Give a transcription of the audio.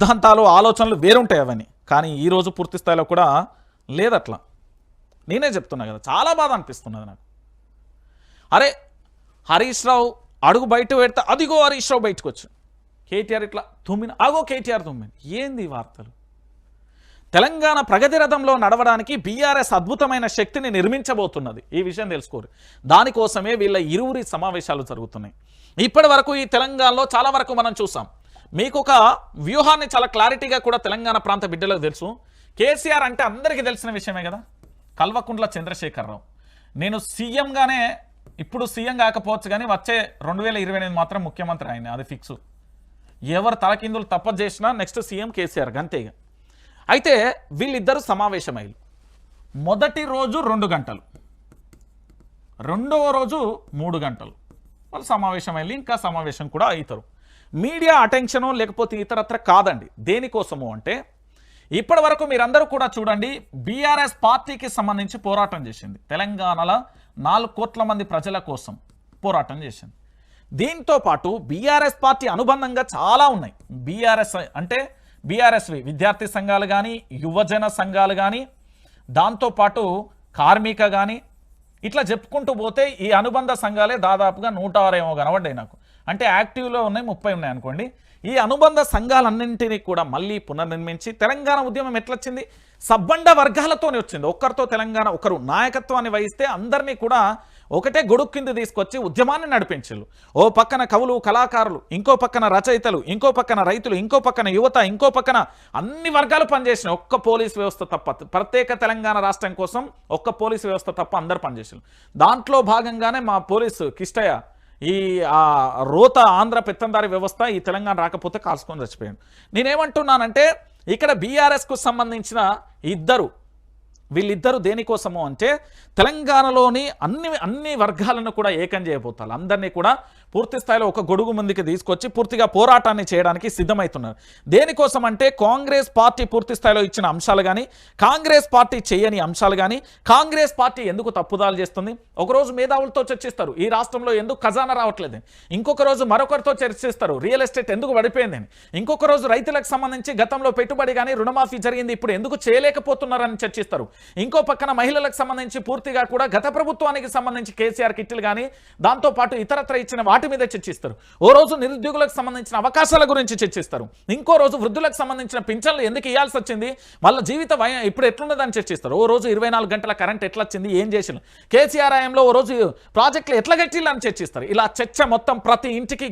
సిద్ధాంతాలు ఆలోచనలు వేరుంటాయి అవన్నీ. కానీ ఈరోజు పూర్తి స్థాయిలో కూడా లేదట్లా. నేనే చెప్తున్నా కదా చాలా బాధ అనిపిస్తున్నది నాకు. అరే హరీష్ రావు అడుగు బయట పెడితే అదిగో హరీష్ రావు బయటకు వచ్చు కేటీఆర్ ఇట్లా తుమ్మిన అగో కేటీఆర్ తుమ్మిన ఏంది వార్తలు? తెలంగాణ ప్రగతి రథంలో నడవడానికి బీఆర్ఎస్ అద్భుతమైన శక్తిని నిర్మించబోతున్నది. ఈ విషయం తెలుసుకోరు. దానికోసమే వీళ్ళ ఇరువురి సమావేశాలు జరుగుతున్నాయి. ఇప్పటి వరకు ఈ తెలంగాణలో చాలా వరకు మనం చూసాం. మీకు ఒక వ్యూహాన్ని చాలా క్లారిటీగా కూడా తెలంగాణ ప్రాంత బిడ్డలకు తెలుసు. కేసీఆర్ అంటే అందరికీ తెలిసిన విషయమే కదా? కల్వకుంట్ల చంద్రశేఖరరావు. నేను సీఎంగానే ఇప్పుడు సీఎం కాకపోవచ్చు కానీ వచ్చే రెండు వేల ఇరవై ఎనిమిది మాత్రం ముఖ్యమంత్రి ఆయన అది ఫిక్స్. ఎవరు తలకిందులు తప్ప చేసినా నెక్స్ట్ సీఎం కేసీఆర్ అంతేగా అయితే వీళ్ళిద్దరు సమావేశమయ్యారు. మొదటి రోజు రెండు గంటలు. రెండవ రోజు మూడు గంటలు. వాళ్ళు సమావేశమయ్యి ఇంకా సమావేశం కూడా అవుతారు మీడియా అటెన్షను లేకపోతే ఇతరత్ర కాదండి. దేనికోసము అంటే ఇప్పటి వరకు మీరందరూ కూడా చూడండి బీఆర్ఎస్ పార్టీకి సంబంధించి పోరాటం చేసింది. తెలంగాణలో నాలుగు కోట్ల మంది ప్రజల కోసం పోరాటం చేసింది. దీంతో పాటు బీఆర్ఎస్ పార్టీ అనుబంధంగా చాలా ఉన్నాయి. బీఆర్ఎస్ అంటే బీఆర్ఎస్వి విద్యార్థి సంఘాలు కానీ యువజన సంఘాలు కానీ దాంతోపాటు కార్మిక కానీ ఇట్లా చెప్పుకుంటూ పోతే ఈ అనుబంధ సంఘాలే దాదాపుగా నూట ఆరేమో కనబడ్డాయి నాకు. అంటే యాక్టివ్లో ఉన్నాయి ముప్పై ఉన్నాయి అనుకోండి. ఈ అనుబంధ సంఘాలన్నింటినీ కూడా మళ్ళీ పునర్నిర్మించి తెలంగాణ ఉద్యమం ఎట్లొచ్చింది? సబ్బండ వర్గాలతోనే వచ్చింది. ఒక్కరితో తెలంగాణ ఒకరు నాయకత్వాన్ని వహిస్తే అందరినీ కూడా ఒకటే గొడుగు కింద తీసుకొచ్చి ఉద్యమాన్ని నడిపించారు ఓ పక్కన కవులు కళాకారులు ఇంకో పక్కన రచయితలు ఇంకో పక్కన రైతులు ఇంకో పక్కన యువత ఇంకో పక్కన అన్ని వర్గాలు పనిచేసినాయి. ఒక్క పోలీస్ వ్యవస్థ తప్ప ప్రత్యేక తెలంగాణ రాష్ట్రం కోసం ఒక్క పోలీస్ వ్యవస్థ తప్ప అందరు పనిచేసారు దాంట్లో భాగంగానే మా పోలీసు కిష్టయ్య ఈ ఆ రోత ఆంధ్ర పెత్తందారి వ్యవస్థ ఈ తెలంగాణ రాకపోతే కాల్చుకొని చచ్చిపోయాడు. నేనేమంటున్నానంటే ఇక్కడ బీఆర్ఎస్కు సంబంధించిన ఇద్దరు వీళ్ళిద్దరు దేనికోసము అంటే తెలంగాణలోని అన్ని అన్ని వర్గాలను కూడా ఏకం చేయబోతారు. అందరినీ కూడా పూర్తి స్థాయిలో ఒక గొడుగు ముందుకి తీసుకొచ్చి పూర్తిగా పోరాటాన్ని చేయడానికి సిద్ధమవుతున్నారు దేనికోసం అంటే కాంగ్రెస్ పార్టీ పూర్తి స్థాయిలో ఇచ్చిన అంశాలు కానీ కాంగ్రెస్ పార్టీ చేయని అంశాలు కానీ కాంగ్రెస్ పార్టీ ఎందుకు తప్పుదాలు చేస్తుంది? ఒకరోజు మేధావులతో చర్చిస్తారు. ఈ రాష్ట్రంలో ఎందుకు ఖజానా రావట్లేదు ఇంకొక రోజు మరొకరితో చర్చిస్తారు. రియల్ ఎస్టేట్ ఎందుకు పడిపోయిందని. ఇంకొక రోజు రైతులకు సంబంధించి గతంలో పెట్టుబడి కానీ రుణమాఫీ జరిగింది ఇప్పుడు ఎందుకు చేయలేకపోతున్నారని చర్చిస్తారు. ఇంకో పక్కన మహిళలకు సంబంధించి పూర్తిగా కూడా గత ప్రభుత్వానికి సంబంధించి కేసీఆర్ కిట్లు కానీ దాంతోపాటు ఇతరత్ర ఇచ్చిన వాటి మీద చర్చిస్తారు. ఓ రోజు నిరుద్యోగులకు సంబంధించిన అవకాశాల గురించి చర్చిస్తారు. ఇంకో రోజు వృద్ధులకు సంబంధించిన పింఛన్లు ఎందుకు ఇవ్వాల్సి వచ్చింది? వాళ్ళ జీవిత భయం ఇప్పుడు ఎట్లున్నదని చర్చిస్తారు. ఓ రోజు ఇరవై నాలుగు గంటల కరెంట్ ఎట్లా వచ్చింది ఏం చేసిన కేసీఆర్ ఆయంలో ఓ రోజు ప్రాజెక్టులు ఎట్లా కట్టిల్లని చర్చిస్తారు. ఇలా చర్చ మొత్తం ప్రతి ఇంటికి